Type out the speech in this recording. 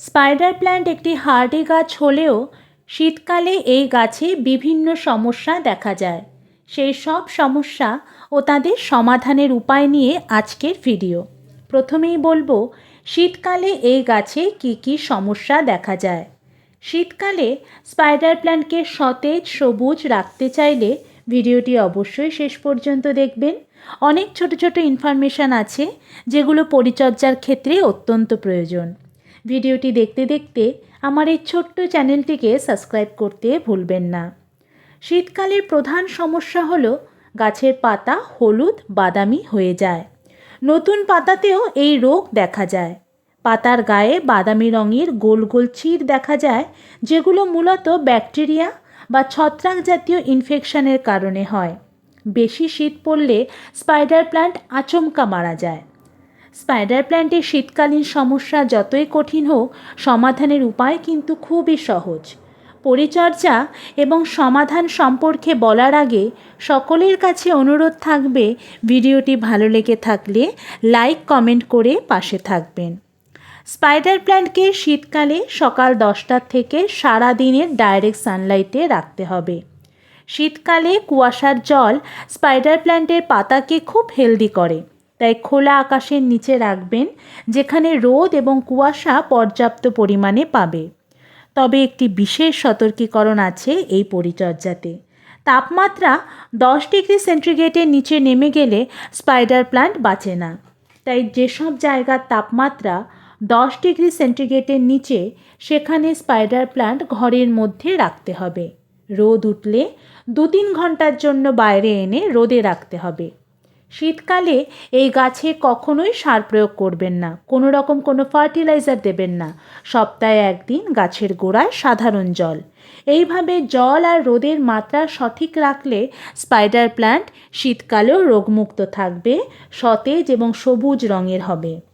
Spider plant একটি hardy গাছ হলেও শীতকালে এই গাছে বিভিন্ন সমস্যা দেখা যায়। সেই সব সমস্যা ও তাদের সমাধানের উপায় নিয়ে আজকের ভিডিও। প্রথমেই বলব, শীতকালে এই গাছে কি কি সমস্যা দেখা যায়। শীতকালে স্পাইডার প্ল্যান্টকে সতেজ, সবুজ রাখতে চাইলে ভিডিওটি অবশ্যই শেষ পর্যন্ত দেখবেন। অনেক ছোট ছোট ইনফরমেশান আছে যেগুলো পরিচর্যার ক্ষেত্রে অত্যন্ত প্রয়োজন। ভিডিওটি দেখতে দেখতে আমার এই ছোট্ট চ্যানেলটিকে সাবস্ক্রাইব করতে ভুলবেন না। শীতকালের প্রধান সমস্যা হলো গাছের পাতা হলুদ, বাদামি হয়ে যায়। নতুন পাতাতেও এই রোগ দেখা যায়। পাতার গায়ে বাদামি রঙের গোল গোল চির দেখা যায়, যেগুলো মূলত ব্যাকটেরিয়া বা ছত্রাক জাতীয় ইনফেকশনের কারণে হয়। বেশি শীত পড়লে স্পাইডার প্ল্যান্ট আচমকা মারা যায়। স্পাইডার প্ল্যান্টের শীতকালীন সমস্যা যতই কঠিন হোক, সমাধানের উপায় কিন্তু খুবই সহজ। পরিচর্যা এবং সমাধান সম্পর্কে বলার আগে সকলের কাছে অনুরোধ থাকবে ভিডিওটি ভালো লেগে থাকলে লাইক, কমেন্ট করে পাশে থাকবেন। স্পাইডার প্ল্যান্টকে শীতকালে সকাল দশটার থেকে সারা দিনের ডাইরেক্ট সানলাইটে রাখতে হবে। শীতকালে কুয়াশার জল স্পাইডার প্ল্যান্টের পাতাকে খুব হেলদি করে। তাই খোলা আকাশের নিচে রাখবেন, যেখানে রোদ এবং কুয়াশা পর্যাপ্ত পরিমাণে পাবে। তবে একটি বিশেষ সতর্কীকরণ আছে এই পরিচর্যাতে। তাপমাত্রা দশ ডিগ্রি সেন্টিগ্রেডের নিচে নেমে গেলে স্পাইডার প্ল্যান্ট বাঁচে না। তাই যেসব জায়গার তাপমাত্রা দশ ডিগ্রি সেন্টিগ্রেডের নিচে, সেখানে স্পাইডার প্ল্যান্ট ঘরের মধ্যে রাখতে হবে। রোদ উঠলে দু তিন ঘণ্টার জন্য বাইরে এনে রোদে রাখতে হবে। শীতকালে এই গাছে কখনোই সার প্রয়োগ করবেন না। কোনো রকম কোনো ফার্টিলাইজার দেবেন না। সপ্তাহে একদিন গাছের গোড়ায় সাধারণ জল। এইভাবে জল আর রোদের মাত্রা সঠিক রাখলে স্পাইডার প্ল্যান্ট শীতকালেও রোগমুক্ত থাকবে, সতেজ এবং সবুজ রঙের হবে।